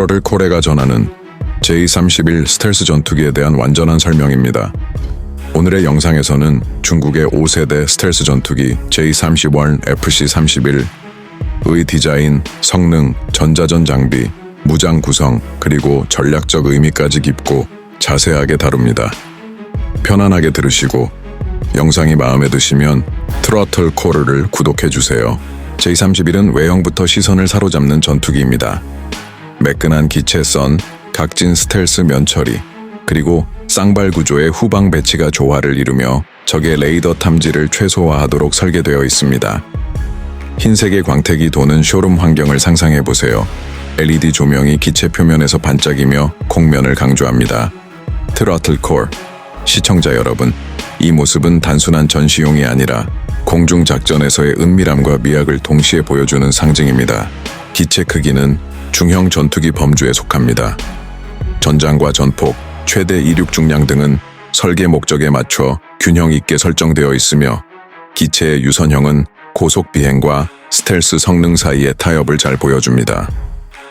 트러를 코레가 전하는 J-31 스텔스 전투기에 대한 완전한 설명입니다. 오늘의 영상에서는 중국의 5세대 스텔스 전투기 J-31 FC-31의 디자인, 성능, 전자전 장비, 무장 구성, 그리고 전략적 의미까지 깊고 자세하게 다룹니다. 편안하게 들으시고 영상이 마음에 드시면 트러틀 코르를 구독해주세요. J-31은 외형부터 시선을 사로잡는 전투기입니다. 매끈한 기체 선, 각진 스텔스 면처리, 그리고 쌍발 구조의 후방 배치가 조화를 이루며 적의 레이더 탐지를 최소화하도록 설계되어 있습니다. 흰색의 광택이 도는 쇼룸 환경을 상상해 보세요. LED 조명이 기체 표면에서 반짝이며 콩면을 강조합니다. 트러틀 콜. 시청자 여러분, 이 모습은 단순한 전시용이 아니라 공중 작전에서의 은밀함과 미학을 동시에 보여주는 상징입니다. 기체 크기는 중형 전투기 범주에 속합니다. 전장과 전폭, 최대 이륙 중량 등은 설계 목적에 맞춰 균형 있게 설정되어 있으며 기체의 유선형은 고속 비행과 스텔스 성능 사이의 타협을 잘 보여줍니다.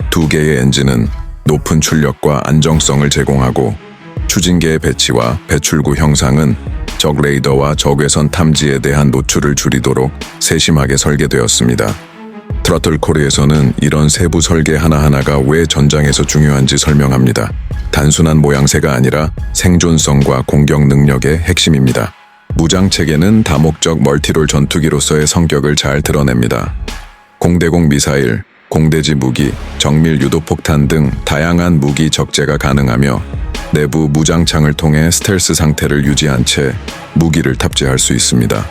두 개의 엔진은 높은 출력과 안정성을 제공하고 추진계의 배치와 배출구 형상은 적 레이더와 적외선 탐지에 대한 노출을 줄이도록 세심하게 설계되었습니다. 트러틀 코리에서는 이런 세부 설계 하나하나가 왜 전장에서 중요한지 설명합니다. 단순한 모양새가 아니라 생존성과 공격 능력의 핵심입니다. 무장 체계는 다목적 멀티롤 전투기로서의 성격을 잘 드러냅니다. 공대공 미사일, 공대지 무기, 정밀 유도폭탄 등 다양한 무기 적재가 가능하며 내부 무장창을 통해 스텔스 상태를 유지한 채 무기를 탑재할 수 있습니다.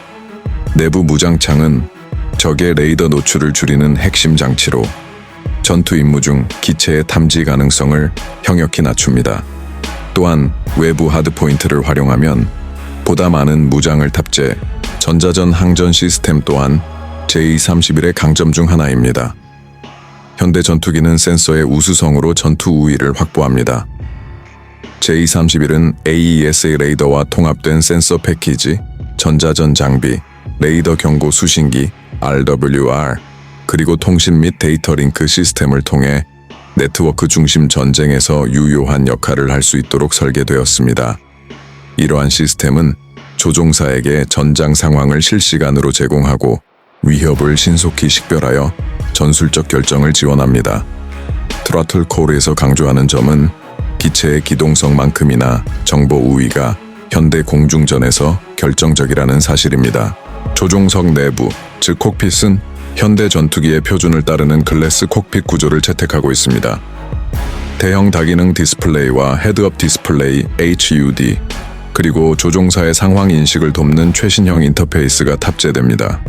내부 무장창은 적의 레이더 노출을 줄이는 핵심 장치로 전투 임무 중 기체의 탐지 가능성을 형역히 낮춥니다. 또한 외부 하드 포인트를 활용하면 보다 많은 무장을 탑재, 전자전 항전 시스템 또한 J-31의 강점 중 하나입니다. 현대 전투기는 센서의 우수성으로 전투 우위를 확보합니다. J-31은 AESA 레이더와 통합된 센서 패키지, 전자전 장비, 레이더 경고 수신기, RWR, 그리고 통신 및 데이터 링크 시스템을 통해 네트워크 중심 전쟁에서 유효한 역할을 할 수 있도록 설계되었습니다. 이러한 시스템은 조종사에게 전장 상황을 실시간으로 제공하고 위협을 신속히 식별하여 전술적 결정을 지원합니다. 트러틀 콜에서 강조하는 점은 기체의 기동성만큼이나 정보 우위가 현대 공중전에서 결정적이라는 사실입니다. 조종석 내부, 즉 콕핏은 현대 전투기의 표준을 따르는 글래스 콕핏 구조를 채택하고 있습니다. 대형 다기능 디스플레이와 헤드업 디스플레이 HUD, 그리고 조종사의 상황 인식을 돕는 최신형 인터페이스가 탑재됩니다.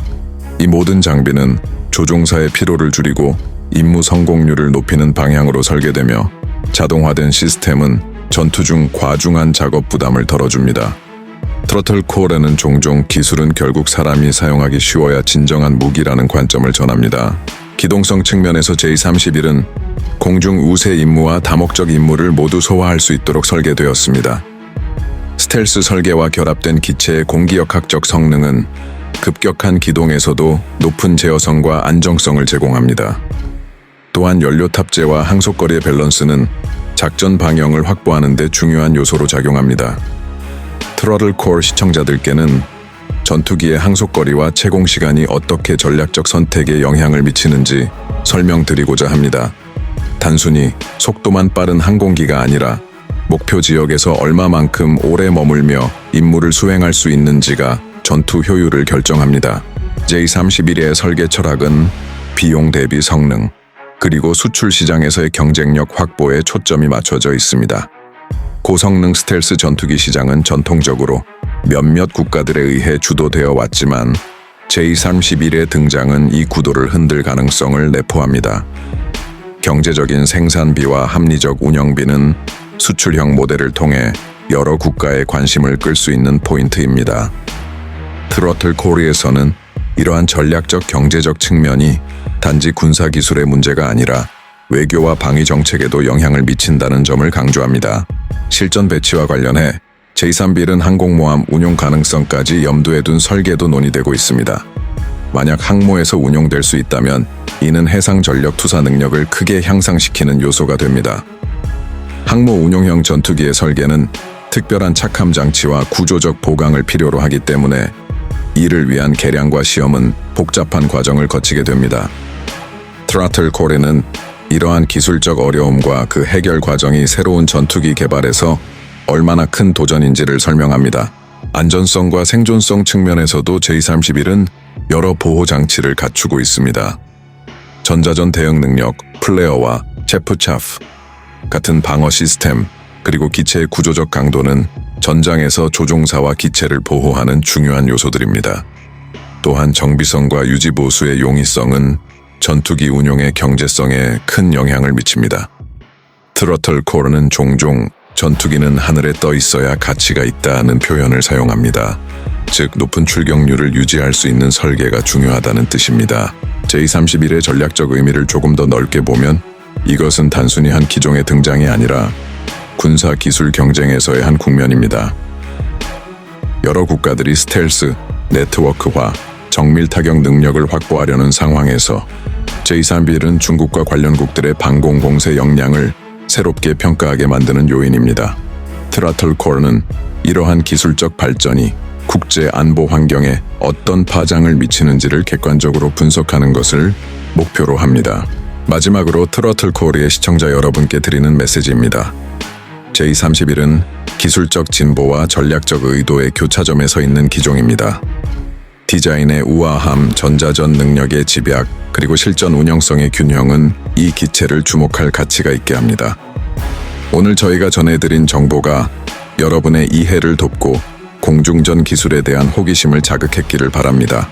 이 모든 장비는 조종사의 피로를 줄이고 임무 성공률을 높이는 방향으로 설계되며 자동화된 시스템은 전투 중 과중한 작업 부담을 덜어줍니다. 트러틀 코어에는 종종 기술은 결국 사람이 사용하기 쉬워야 진정한 무기라는 관점을 전합니다. 기동성 측면에서 J-31은 공중 우세 임무와 다목적 임무를 모두 소화할 수 있도록 설계되었습니다. 스텔스 설계와 결합된 기체의 공기역학적 성능은 급격한 기동에서도 높은 제어성과 안정성을 제공합니다. 또한 연료 탑재와 항속거리의 밸런스는 작전 방향을 확보하는 데 중요한 요소로 작용합니다. 트러틀 콜 시청자들께는 전투기의 항속거리와 채공 시간이 어떻게 전략적 선택에 영향을 미치는지 설명드리고자 합니다. 단순히 속도만 빠른 항공기가 아니라 목표 지역에서 얼마만큼 오래 머물며 임무를 수행할 수 있는지가 전투 효율을 결정합니다. J-31의 설계 철학은 비용 대비 성능, 그리고 수출 시장에서의 경쟁력 확보에 초점이 맞춰져 있습니다. 고성능 스텔스 전투기 시장은 전통적으로 몇몇 국가들에 의해 주도되어 왔지만 J-31의 등장은 이 구도를 흔들 가능성을 내포합니다. 경제적인 생산비와 합리적 운영비는 수출형 모델을 통해 여러 국가의 관심을 끌 수 있는 포인트입니다. 트러틀 코리에서는 이러한 전략적 경제적 측면이 단지 군사 기술의 문제가 아니라 외교와 방위 정책에도 영향을 미친다는 점을 강조합니다. 실전 배치와 관련해 제3빌은 항공모함 운용 가능성까지 염두에 둔 설계도 논의되고 있습니다. 만약 항모에서 운용될 수 있다면 이는 해상 전력 투사 능력을 크게 향상시키는 요소가 됩니다. 항모 운용형 전투기의 설계는 특별한 착함 장치와 구조적 보강을 필요로 하기 때문에 이를 위한 개량과 시험은 복잡한 과정을 거치게 됩니다. 트라틀 콜에는 이러한 기술적 어려움과 그 해결 과정이 새로운 전투기 개발에서 얼마나 큰 도전인지를 설명합니다. 안전성과 생존성 측면에서도 J-31은 여러 보호 장치를 갖추고 있습니다. 전자전 대응 능력, 플레어와 체프차프 같은 방어 시스템, 그리고 기체의 구조적 강도는 전장에서 조종사와 기체를 보호하는 중요한 요소들입니다. 또한 정비성과 유지 보수의 용이성은 전투기 운용의 경제성에 큰 영향을 미칩니다. 트러틀 코어는 종종 전투기는 하늘에 떠 있어야 가치가 있다는 표현을 사용합니다. 즉 높은 출격률을 유지할 수 있는 설계가 중요하다는 뜻입니다. J-31의 전략적 의미를 조금 더 넓게 보면 이것은 단순히 한 기종의 등장이 아니라 군사 기술 경쟁에서의 한 국면입니다. 여러 국가들이 스텔스, 네트워크화, 정밀 타격 능력을 확보하려는 상황에서 J-31은 중국과 관련국들의 방공 공세 역량을 새롭게 평가하게 만드는 요인입니다. 트라틀 코어는 이러한 기술적 발전이 국제 안보 환경에 어떤 파장을 미치는지를 객관적으로 분석하는 것을 목표로 합니다. 마지막으로 트러틀 코어의 시청자 여러분께 드리는 메시지입니다. J-31은 기술적 진보와 전략적 의도의 교차점에 서 있는 기종입니다. 디자인의 우아함, 전자전 능력의 집약, 그리고 실전 운영성의 균형은 이 기체를 주목할 가치가 있게 합니다. 오늘 저희가 전해드린 정보가 여러분의 이해를 돕고 공중전 기술에 대한 호기심을 자극했기를 바랍니다.